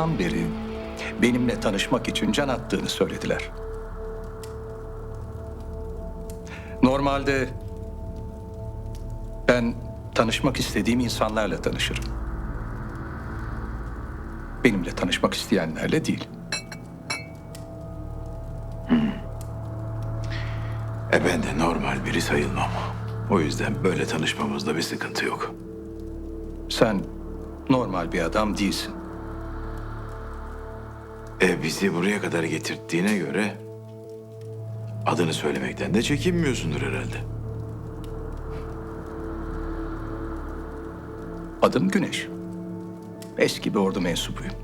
baştan beri benimle tanışmak için can attığını söylediler. Normalde ben tanışmak istediğim insanlarla tanışırım. Benimle tanışmak isteyenlerle değil. E ben de normal biri sayılmam. O yüzden böyle tanışmamızda bir sıkıntı yok. Sen normal bir adam değilsin. E bizi buraya kadar getirttiğine göre adını söylemekten de çekinmiyorsundur herhalde. Adım Güneş. Eski bir ordu mensubuyum.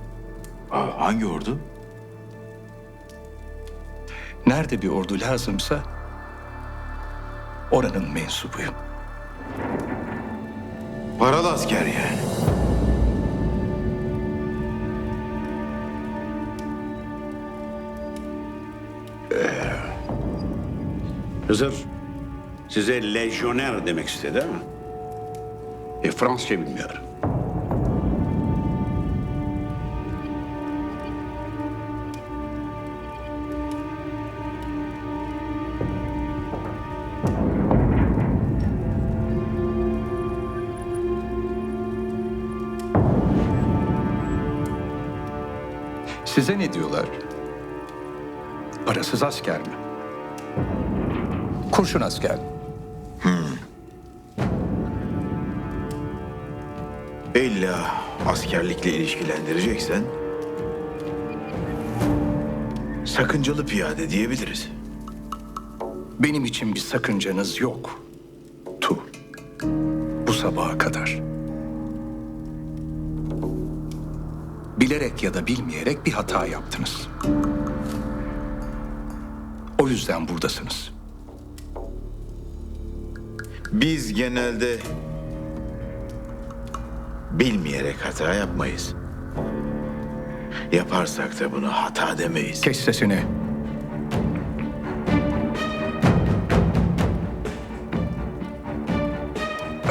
Aa, hangi ordu? Nerede bir ordu lazımsa oranın mensubuyum. Paralı asker yani. Hızır size lejyoner demek istedi ama e, Fransızca bilmiyor. Size ne diyorlar? Parasız asker mi? Kurşun asker mi? İlla askerlikle ilişkilendireceksen sakıncalı piyade diyebiliriz. Benim için bir sakıncanız yok. Tu. Bu sabaha kadar. Bilerek ya da bilmeyerek bir hata yaptınız. O yüzden buradasınız. Biz genelde bilmeyerek hata yapmayız. Yaparsak da bunu hata demeyiz. Kes sesini.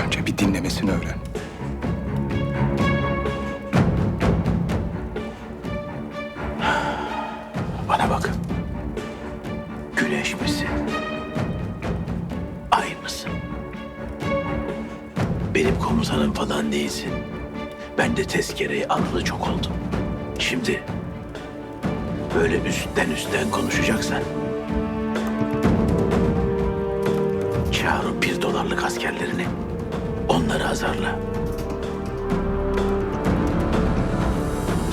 Önce bir dinlemesini öğren. Benim komutanım falan değilsin. Ben de tezkereyi alalı çok oldum. Şimdi böyle üstten üstten konuşacaksan çağır bir dolarlık askerlerini. Onları azarla.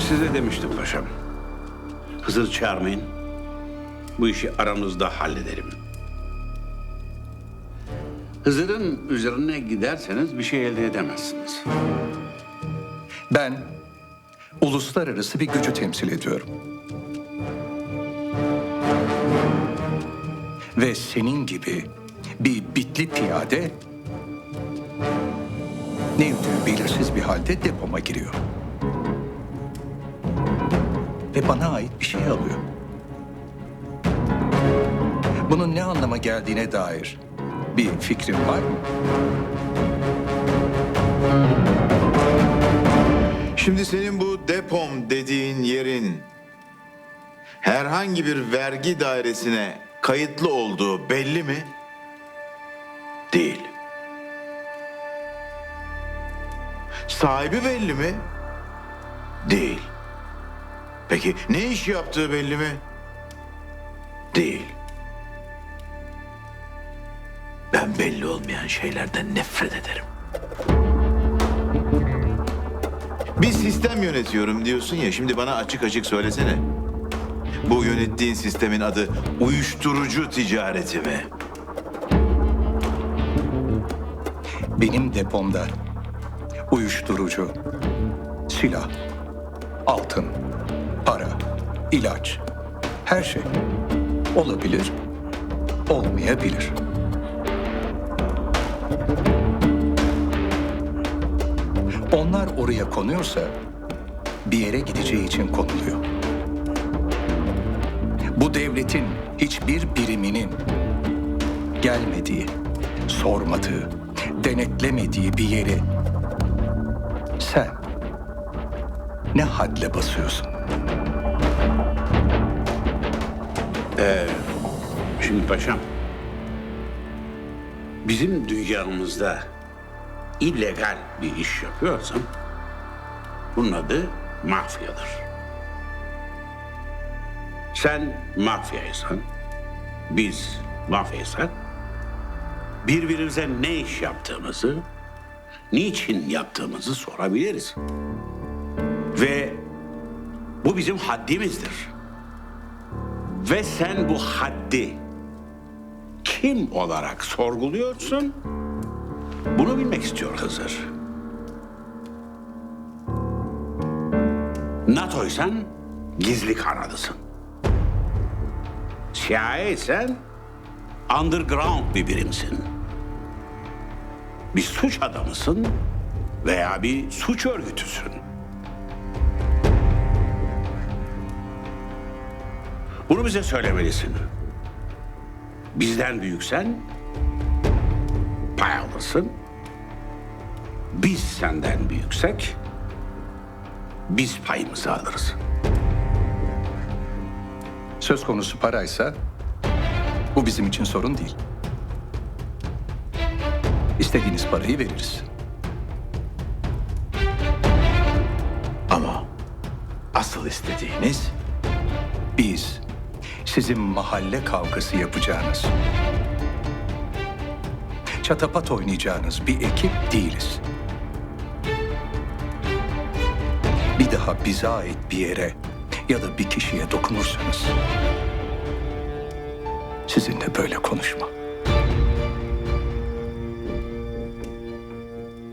Size demiştim paşam. Hızır çağırmayın. Bu işi aramızda halledelim. Hızır'ın üzerine giderseniz bir şey elde edemezsiniz. Ben uluslararası bir gücü temsil ediyorum. Ve senin gibi bir bitli piyade ne yuttuğu belirsiz bir halde depoma giriyor. Ve bana ait bir şey alıyor. Bunun ne anlama geldiğine dair bir fikrin var mı? Şimdi senin bu depom dediğin yerin herhangi bir vergi dairesine kayıtlı olduğu belli mi? Değil. Sahibi belli mi? Değil. Peki ne iş yaptığı belli mi? Değil. Ben belli olmayan şeylerden nefret ederim. Bir sistem yönetiyorum diyorsun ya şimdi bana açık açık söylesene. Bu yönettiğin sistemin adı uyuşturucu ticareti mi? Benim depomda uyuşturucu, silah, altın, para, ilaç, her şey olabilir, olmayabilir. Onlar oraya konuyorsa bir yere gideceği için konuluyor. Bu devletin hiçbir biriminin gelmediği, sormadığı, denetlemediği bir yeri sen ne hadle basıyorsun? Şimdi paşam, bizim dünyamızda illegal bir iş yapıyorsan bunun adı mafyadır. Sen mafyaysan, biz mafyaysak birbirimize ne iş yaptığımızı, niçin yaptığımızı sorabiliriz. Ve bu bizim haddimizdir. Ve sen bu haddi kim olarak sorguluyorsun? Bunu bilmek istiyor Hızır. NATO'ysan gizli kanadısın. CIA'ysen underground bir birimsin. Bir suç adamısın veya bir suç örgütüsün. Bunu bize söylemelisin. Bizden büyüksen pay alırsın. Biz senden büyüksek biz payımızı alırız. Söz konusu paraysa bu bizim için sorun değil. İstediğiniz parayı veririz. Ama asıl istediğiniz Biz sizin mahalle kavgası yapacağınız, çatapat oynayacağınız bir ekip değiliz. Bir daha bize ait bir yere ya da bir kişiye dokunursanız sizinle böyle konuşma.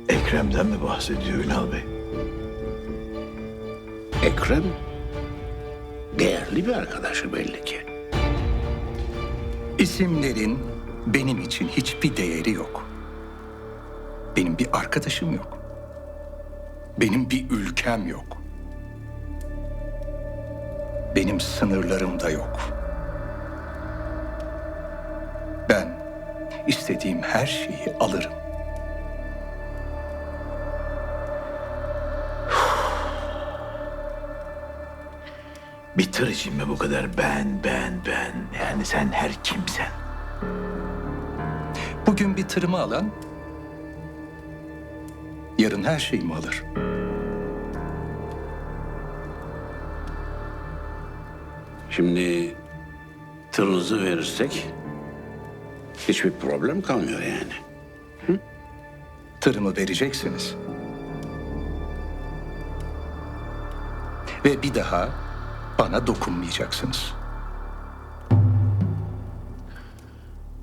Ekrem'den mi bahsediyor Ünal Bey? Ekrem değerli bir arkadaşı belli ki. İsimlerin benim için hiçbir değeri yok. Benim bir arkadaşım yok. Benim bir ülkem yok. Benim sınırlarım da yok. Ben istediğim her şeyi alırım. Bir tır için mi bu kadar ben, ben, ben? Yani sen her kimsen. Bugün bir tırımı alan yarın her şeyimi alır. Şimdi tırınızı verirsek hiçbir problem kalmıyor yani. Tırımı vereceksiniz. Ve bir daha bana dokunmayacaksınız.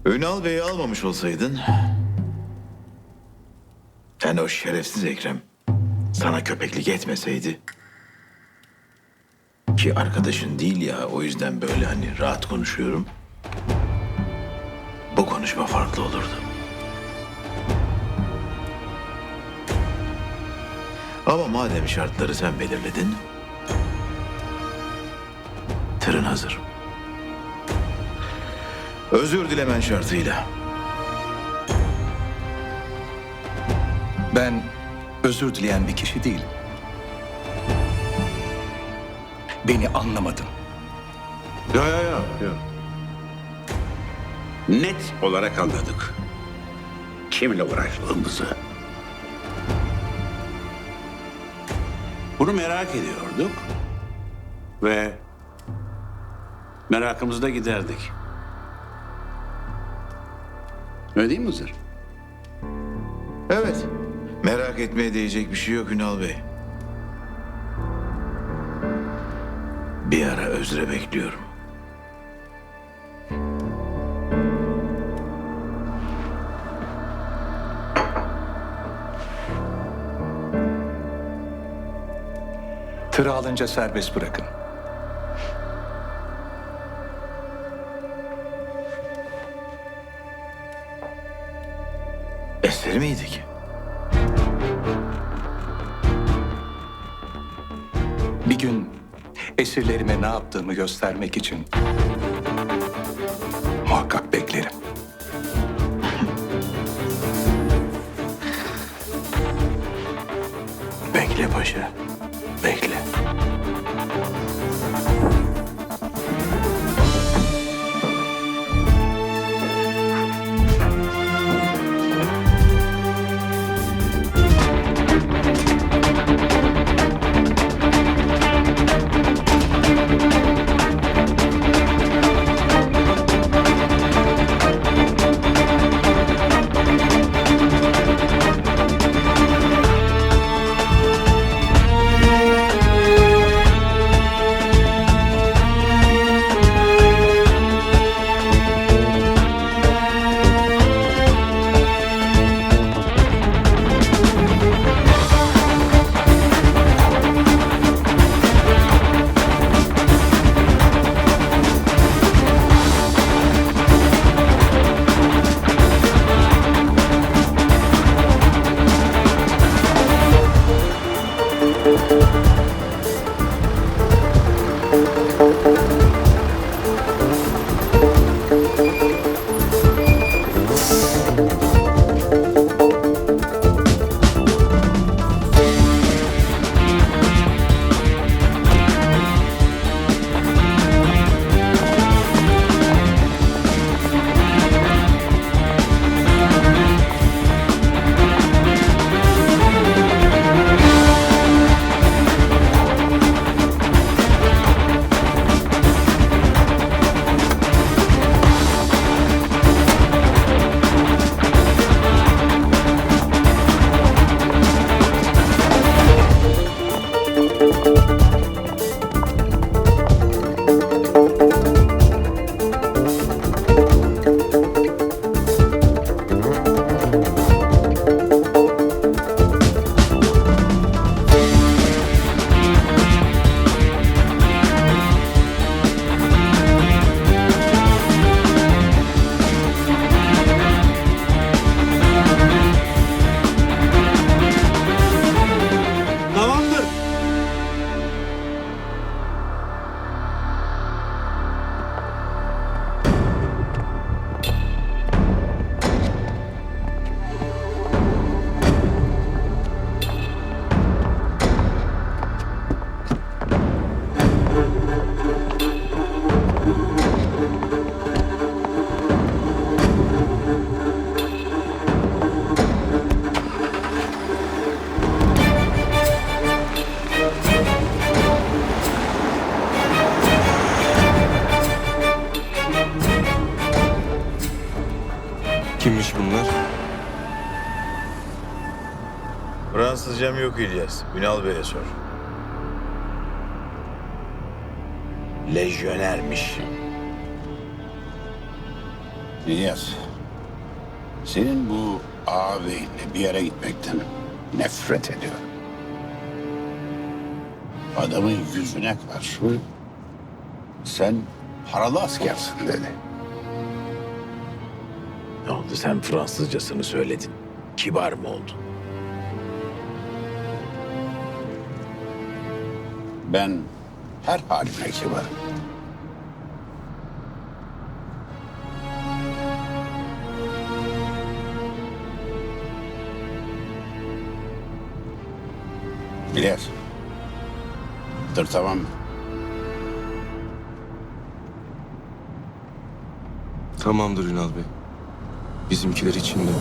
Ünal Bey'i almamış olsaydın... Sen o şerefsiz Ekrem sana köpeklik etmeseydi... Ki arkadaşın değil ya o yüzden böyle hani rahat konuşuyorum. Bu konuşma farklı olurdu. Ama madem şartları sen belirledin... Tırın hazır. Özür dilemen şartıyla. Ben özür dileyen bir kişi değilim. Beni anlamadın. Yok yok yok. Yo. Net olarak anladık. Kimle uğraştığımızı. Bunu merak ediyorduk. Ve merakımızı da giderdik. Öyle değil mi Hızır? Evet. Merak etmeye değecek bir şey yok Ünal Bey. Bir ara özre bekliyorum. Tırı alınca serbest bırakın. Eseri miydi ki? Bir gün esirlerime ne yaptığımı göstermek için muhakkak beklerim. Bekle paşa. Bekle. Fransızcam yok İlyas. Ünal Bey'e sor. Lejyonermiş. İlyas, senin bu ağabeyinle bir yere gitmekten nefret ediyorum. Adamın yüzüne karşı sen paralı askersin dedi. Ne oldu sen Fransızcasını söyledin. Kibar mı oldun? Ben her haline kibarım. İlyas, dur tamam mı? Tamamdır Ünal Bey. Bizimkiler içinde.